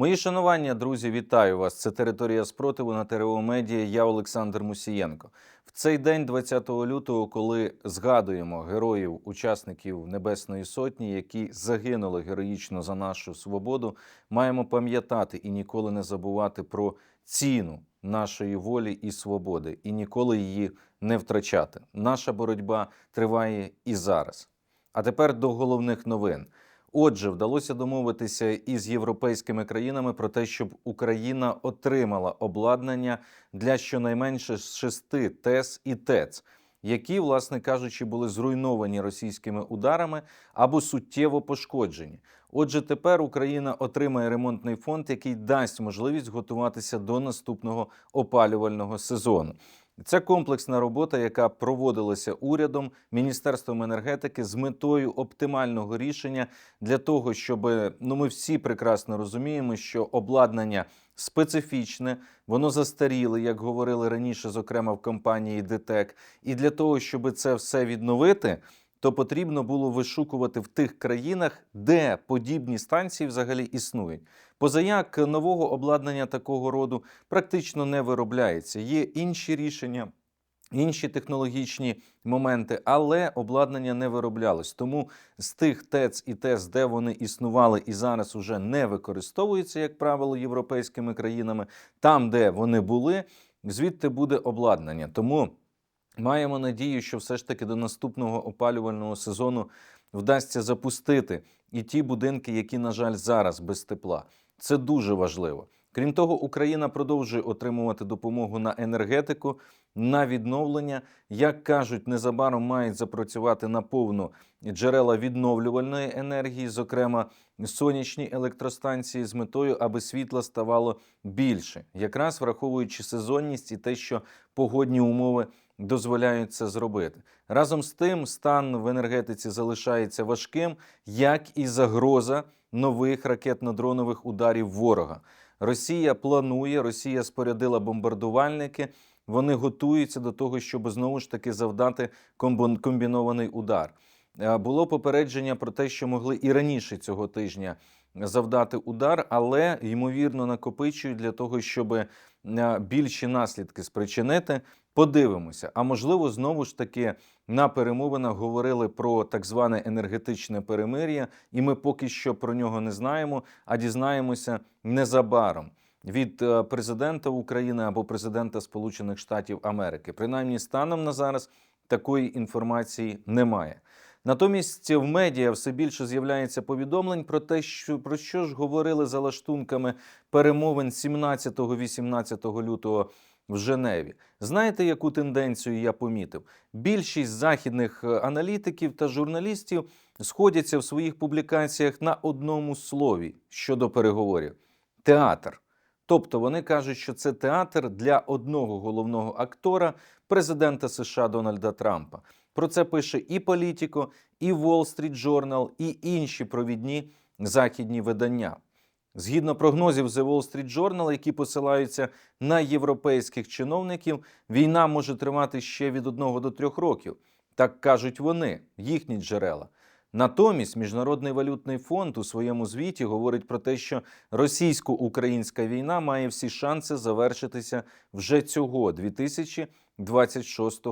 Мої шанування, друзі, вітаю вас. Це територія спротиву на ТРО Медіа. Я Олександр Мусієнко. В цей день, 20 лютого, коли згадуємо героїв, учасників Небесної Сотні, які загинули героїчно за нашу свободу, маємо пам'ятати і ніколи не забувати про ціну нашої волі і свободи, і ніколи її не втрачати. Наша боротьба триває і зараз. А тепер до головних новин. Отже, вдалося домовитися із європейськими країнами про те, щоб Україна отримала обладнання для щонайменше шести ТЕС і ТЕЦ, які, власне кажучи, були зруйновані російськими ударами або суттєво пошкоджені. Отже, тепер Україна отримає ремонтний фонд, який дасть можливість готуватися до наступного опалювального сезону. Це комплексна робота, яка проводилася урядом, міністерством енергетики з метою оптимального рішення для того, щоб ну ми всі прекрасно розуміємо, що обладнання специфічне, воно застаріле, як говорили раніше, зокрема в компанії ДТЕК. І для того, щоб це все відновити, то потрібно було вишукувати в тих країнах, де подібні станції взагалі існують. Позаяк нового обладнання такого роду практично не виробляється. Є інші рішення. Інші технологічні моменти, але обладнання не вироблялось. Тому з тих ТЕЦ і ТЕС, де вони існували і зараз уже не використовуються, як правило, європейськими країнами, там, де вони були, звідти буде обладнання. Тому маємо надію, що все ж таки до наступного опалювального сезону вдасться запустити і ті будинки, які, на жаль, зараз без тепла. Це дуже важливо. Крім того, Україна продовжує отримувати допомогу на енергетику, на відновлення. Як кажуть, незабаром мають запрацювати наповну джерела відновлювальної енергії, зокрема сонячні електростанції, з метою, аби світла ставало більше, якраз враховуючи сезонність і те, що погодні умови дозволяють це зробити. Разом з тим, стан в енергетиці залишається важким, як і загроза нових ракетно-дронових ударів ворога. Росія планує, Росія спорядила бомбардувальники. Вони готуються до того, щоб знову ж таки завдати комбінований удар. Е, Було попередження про те, що могли і раніше цього тижня завдати удар, але ймовірно накопичують для того, щоб е, більші наслідки спричинити. Подивимося. А можливо, знову ж таки на перемовинах говорили про так зване енергетичне перемир'я, і ми поки що про нього не знаємо, а дізнаємося незабаром від е, президента України або президента Сполучених Штатів Америки. Принаймні, станом на зараз такої інформації немає. Натомість в медіа все більше з'являється повідомлень про те, що про що ж говорили за лаштунками перемовин 17-18 лютого в Женеві. Знаєте, яку тенденцію я помітив? Більшість західних е, аналітиків та журналістів сходяться в своїх публікаціях на одному слові щодо переговорів: театр. Тобто вони кажуть, що це театр для одного головного актора, президента США Дональда Трампа. Про це пише і Політіко, і Wall Street Journal, і інші провідні західні видання. Згідно прогнозів The Wall Street Journal, які посилаються на європейських чиновників, війна може тривати ще від одного до трьох років. Так кажуть вони, їхні джерела. Натомість Міжнародний валютний фонд у своєму звіті говорить про те, що російсько-українська війна має всі шанси завершитися вже цього 2026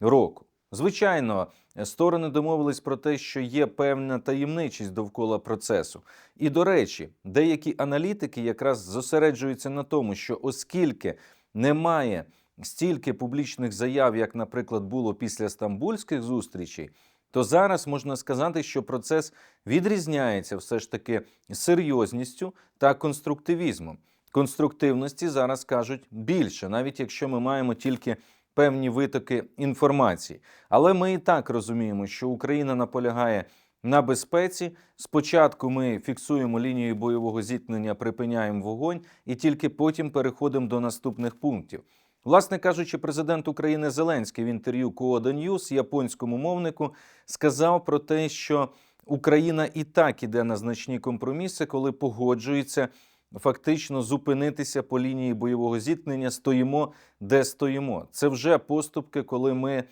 року. Звичайно, сторони домовились про те, що є певна таємничість довкола процесу. І до речі, деякі аналітики якраз зосереджуються на тому, що оскільки немає стільки публічних заяв, як, наприклад, було після стамбульських зустрічей, то зараз можна сказати, що процес відрізняється все ж таки серйозністю та конструктивізмом. Конструктивності зараз кажуть більше, навіть якщо ми маємо тільки певні витоки інформації. Але ми і так розуміємо, що Україна наполягає на безпеці. Спочатку ми фіксуємо лінію бойового зіткнення, припиняємо вогонь, і тільки потім переходимо до наступних пунктів. Власне кажучи, президент України Зеленський в інтерв'ю Коода Ньюс японському мовнику сказав про те, що Україна і так іде на значні компроміси, коли погоджується фактично зупинитися по лінії бойового зіткнення. Стоїмо, де стоїмо. Це вже поступки, коли ми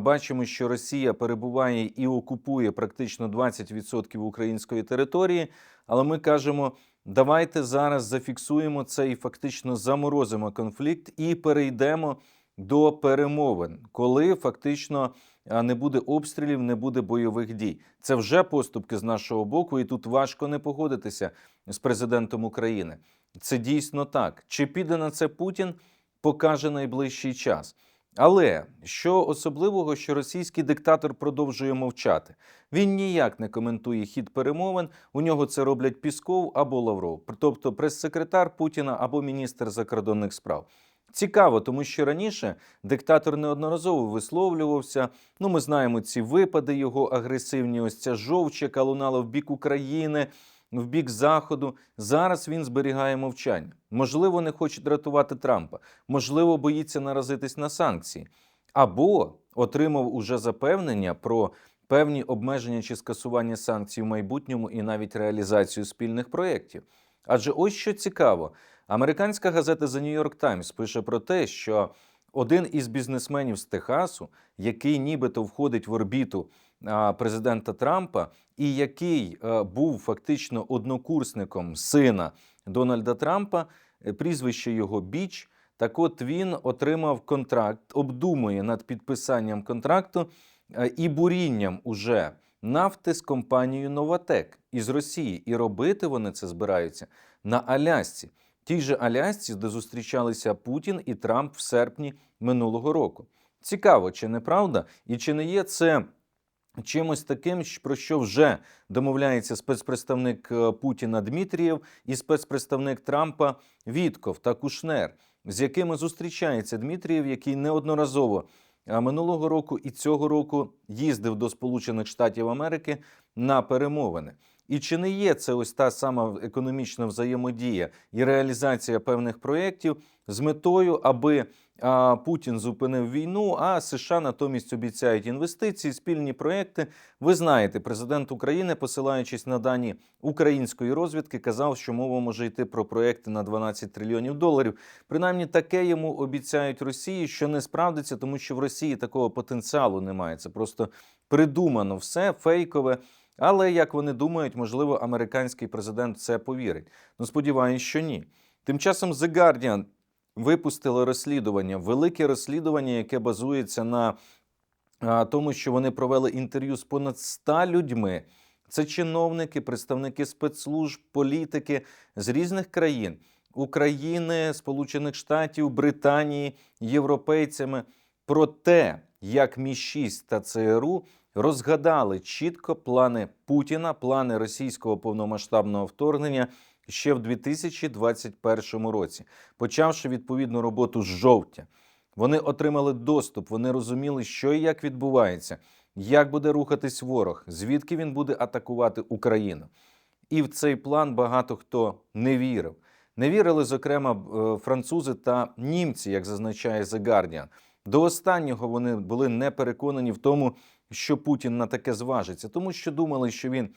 бачимо, що Росія перебуває і окупує практично 20% української території. Але ми кажемо, давайте зараз зафіксуємо це і фактично заморозимо конфлікт і перейдемо до перемовин, коли фактично не буде обстрілів, не буде бойових дій. Це вже поступки з нашого боку, і тут важко не погодитися з президентом України. Це дійсно так. Чи піде на це Путін, покаже найближчий час. Але що особливого, що російський диктатор продовжує мовчати? Він ніяк не коментує хід перемовин. У нього це роблять Пісков або Лавров, тобто прес-секретар Путіна або міністр закордонних справ. Цікаво, тому що раніше диктатор неодноразово висловлювався. Ну, ми знаємо ці випади його агресивні. Ось ця жовч, яка лунала в бік України, в бік Заходу. Зараз він зберігає мовчання. Можливо, не хоче дратувати Трампа, можливо, боїться наразитись на санкції, або отримав уже запевнення про певні обмеження чи скасування санкцій в майбутньому і навіть реалізацію спільних проєктів. Адже ось що цікаво, американська газета The New York Times пише про те, що один із бізнесменів з Техасу, який нібито входить в орбіту президента Трампа, і який е, був фактично однокурсником сина Дональда Трампа, е, прізвище його Біч. Так от він отримав контракт, обдумує над підписанням контракту е, і бурінням уже нафти з компанією Новатек із Росії. І робити вони це збираються на Алясці. Тій же Алясці, де зустрічалися Путін і Трамп в серпні минулого року. Цікаво, чи не правда, і чи не є це чимось таким, про що вже домовляється спецпредставник е, Путіна Дмитрієв і спецпредставник Трампа Вітков та Кушнер, з якими зустрічається Дмитрієв, який неодноразово а, минулого року і цього року їздив до Сполучених Штатів Америки на перемовини. І чи не є це ось та сама економічна взаємодія і реалізація певних проєктів з метою, аби а, Путін зупинив війну, а США натомість обіцяють інвестиції, спільні проєкти. Ви знаєте, президент України, посилаючись на дані української розвідки, казав, що мова може йти про проєкти на 12 трильйонів доларів. Принаймні таке йому обіцяють Росії, що не справдиться, тому що в Росії такого потенціалу немає. Це просто придумано все фейкове. Але як вони думають, можливо, американський президент це повірить. Ну, сподіваюсь, що ні. Тим часом The Guardian випустили розслідування, велике розслідування, яке базується на тому, що вони провели інтерв'ю з понад 100 людьми. Це чиновники, представники спецслужб, політики з різних країн України, Сполучених Штатів, Британії, європейцями про те, як Мі 6 та ЦРУ розгадали чітко плани Путіна, плани російського повномасштабного вторгнення ще в 2021 році, почавши відповідну роботу з жовтня. Вони отримали доступ, вони розуміли, що і як відбувається, як буде рухатись ворог, звідки він буде атакувати Україну. І в цей план багато хто не вірив. Не вірили, зокрема, е, французи та німці, як зазначає The Guardian. До останнього вони були не переконані в тому, що Путін на таке зважиться, тому що думали, що він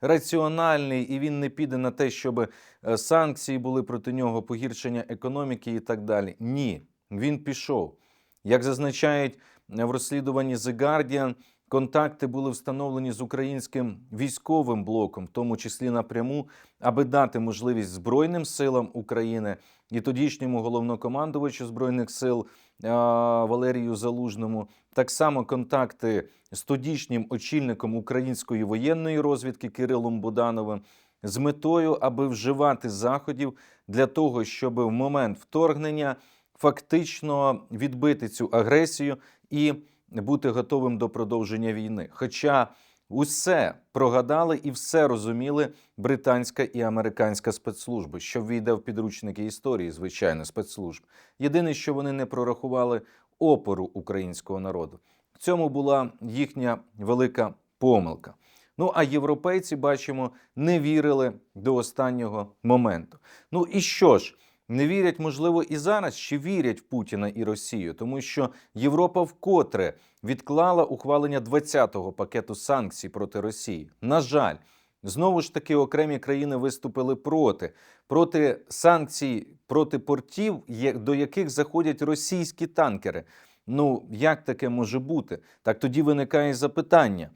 раціональний і він не піде на те, щоб е, санкції були проти нього, погіршення економіки і так далі. Ні, він пішов. Як зазначають е, в розслідуванні The Guardian, контакти були встановлені з українським військовим блоком, в тому числі напряму, аби дати можливість Збройним силам України і тодішньому головнокомандувачу Збройних сил Валерію Залужному. Так само контакти з тодішнім очільником української воєнної розвідки Кирилом Будановим з метою, аби вживати заходів для того, щоб в момент вторгнення фактично відбити цю агресію і бути готовим до продовження війни. Хоча усе прогадали і все розуміли британська і американська спецслужби, що війде в підручники історії, звичайно, спецслужб. Єдине, що вони не прорахували опору українського народу. В цьому була їхня велика помилка. Ну а європейці, бачимо, не вірили до останнього моменту. Ну і що ж? Не вірять, можливо, і зараз чи вірять в Путіна і Росію, тому що Європа вкотре відклала ухвалення 20-го пакету санкцій проти Росії. На жаль, знову ж таки окремі країни виступили проти проти санкцій проти портів, до яких заходять російські танкери. Ну як таке може бути? Так тоді виникає запитання.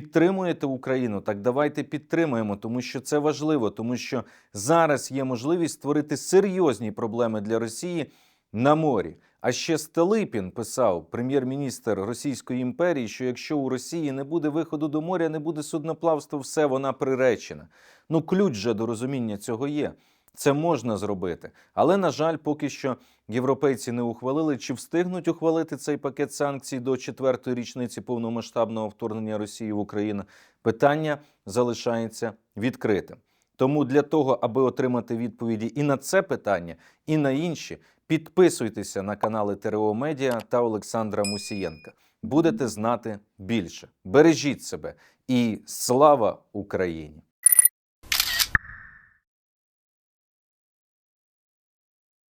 Підтримуєте Україну, так давайте підтримуємо, тому що це важливо, тому що зараз є можливість створити серйозні проблеми для Росії на морі. А ще Стелипін писав, прем'єр-міністр Російської імперії, що якщо у Росії не буде виходу до моря, не буде судноплавства, все вона приречена. Ну, ключ же до розуміння цього є. Це можна зробити. Але, на жаль, поки що європейці не ухвалили чи встигнуть ухвалити цей пакет санкцій до четвертої річниці повномасштабного вторгнення Росії в Україну. Питання залишається відкритим. Тому для того, аби отримати відповіді і на це питання, і на інші, підписуйтеся на канали ТРО Медіа та Олександра Мусієнка. Будете знати більше. Бережіть себе і слава Україні!